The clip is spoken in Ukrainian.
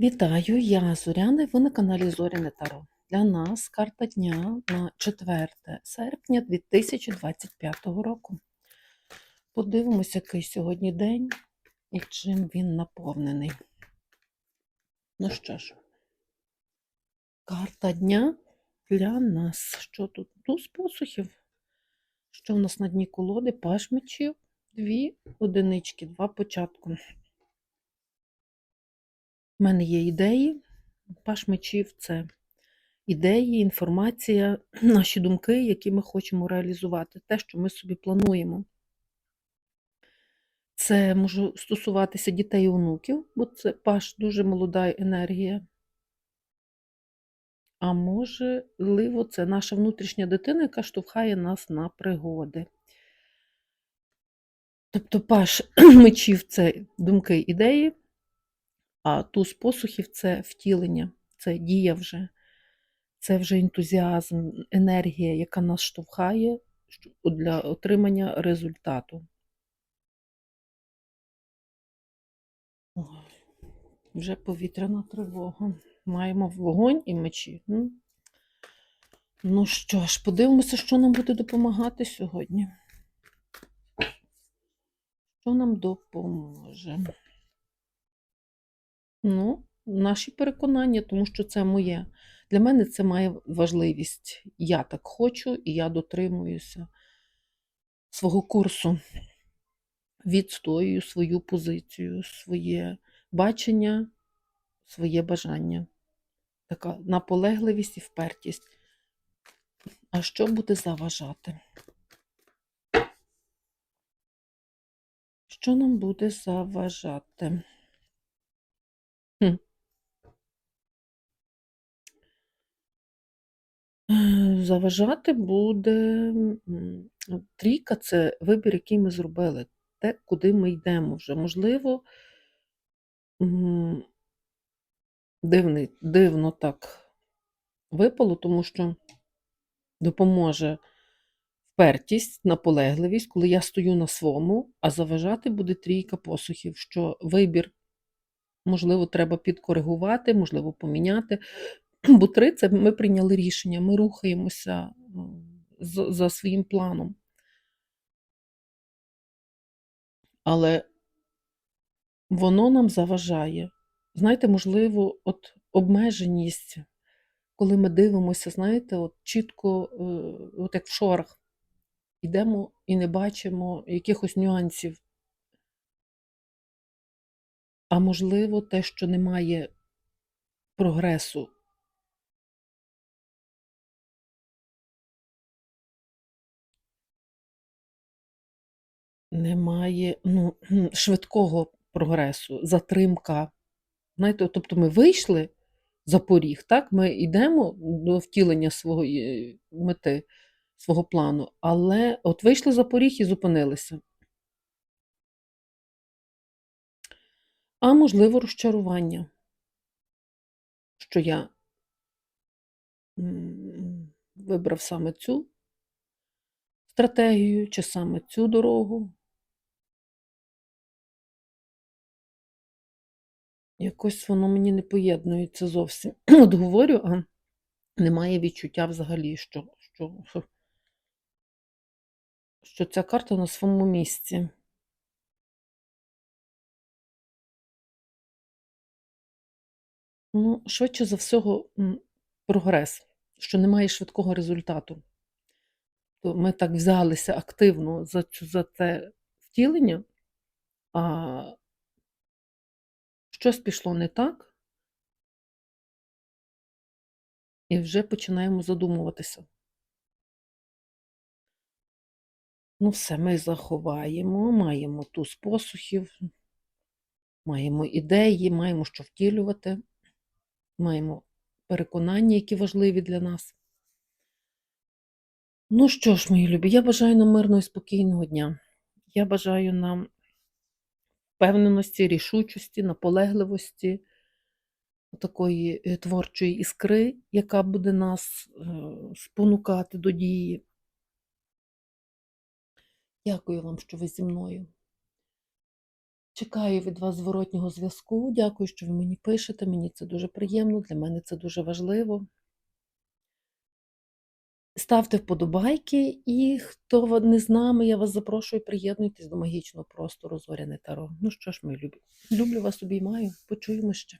Вітаю, я Зоряна, і ви на каналі Зоряне Таро. Для нас карта дня на 4 серпня 2025 року. Подивимося, який сьогодні день і чим він наповнений. Ну що ж, карта дня для нас. Що тут? Туз посухів. Що в нас на дні колоди? Паш мечів, дві одинички, два початку. У мене є ідеї. Паш мечів це ідеї, інформація, наші думки, які ми хочемо реалізувати, те, що ми собі плануємо. Це може стосуватися дітей і онуків, бо це паш дуже молода енергія. А можливо, це наша внутрішня дитина, яка штовхає нас на пригоди. Тобто паш мечів це думки, ідеї, а туз посухів це втілення, це дія вже, це вже ентузіазм, енергія, яка нас штовхає для отримання результату. Вже повітряна тривога. Маємо вогонь і мечі. Ну що ж, подивимося, що нам буде допомагати сьогодні. Що нам допоможе? Ну, наші переконання, тому що це моє. Для мене це має важливість. Я так хочу і я дотримуюся свого курсу, відстоюю свою позицію, своє бачення, своє бажання. Така наполегливість і впертість. А що буде заважати? Що нам буде заважати? Е, Заважати буде трійка це вибір, який ми зробили, те, куди ми йдемо вже. Можливо, дивний, дивно так випало, тому що допоможе впертість, наполегливість, коли я стою на своєму, а заважати буде трійка посухів, що вибір, можливо, треба підкоригувати, можливо, поміняти. Бо три це ми прийняли рішення, ми рухаємося за своїм планом. Але воно нам заважає. Знаєте, можливо, от обмеженість, коли ми дивимося, знаєте, от чітко, е, от як в шорах, йдемо і не бачимо якихось нюансів. А можливо, те, що немає прогресу. Немає ну, швидкого прогресу, затримка. Знаєте, тобто ми вийшли за поріг, так? Ми йдемо до втілення своєї мети, свого плану, але от вийшли за поріг і зупинилися. А можливо, розчарування, що я вибрав саме цю стратегію чи саме цю дорогу. Якось воно мені не поєднується зовсім. От говорю, а немає відчуття взагалі, що, що, що, ця карта на своєму місці. Ну, швидше за всього, прогрес, що немає швидкого результату. То ми так взялися активно за, за це втілення, а щось пішло не так, і вже починаємо задумуватися. Ну, все, ми заховаємо, маємо туз посухів, маємо ідеї, маємо що втілювати, маємо переконання, які важливі для нас. Ну що ж, мої любі, я бажаю нам мирного і спокійного дня. Я бажаю нам впевненості, рішучості, наполегливості, такої е, творчої іскри, яка буде нас е, спонукати до дії. Дякую вам, що ви зі мною. Чекаю від вас зворотнього зв'язку. Дякую, що ви мені пишете. Мені це дуже приємно, для мене це дуже важливо. Ставте вподобайки, і хто не з нами, я вас запрошую, приєднуйтесь до магічного простору Зоряне Таро. Ну що ж, мої любі, люблю вас, обіймаю, почуємо ще.